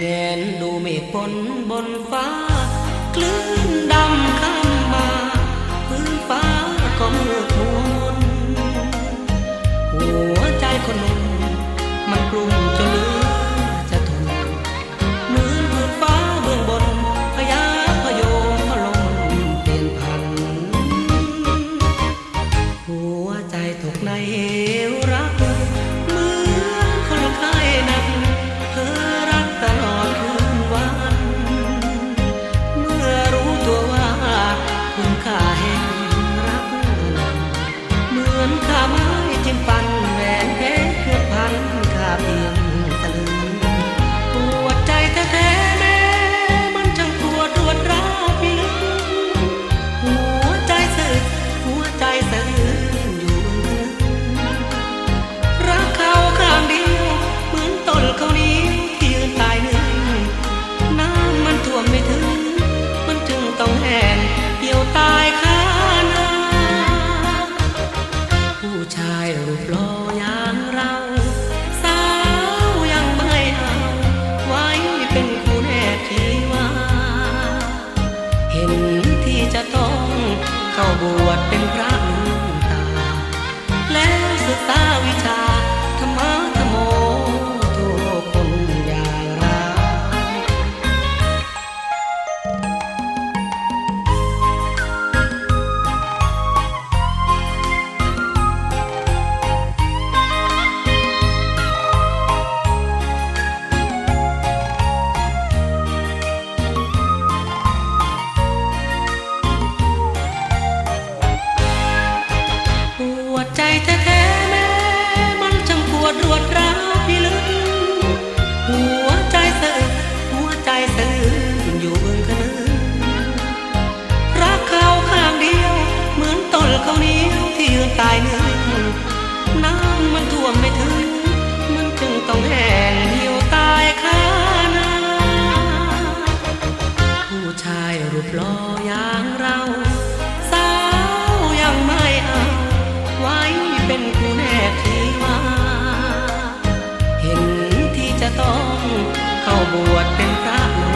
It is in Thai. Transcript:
แงนดูเมฆฝนบนฟ้า คลื่นดำข้ามมาพื้นฟ้าก็มืดมนหัวใจคนหนุ่มมันกลุ้มจน รูปหล่ออย่างเรา สาวยังไม่เอาไว้เป็นคู่แน่ทีว่า เห็นที่จะต้องเข้าบวชเป็นพระลึ่งตา แล้วศึกษาวิ เข้าบวชเป็นพระ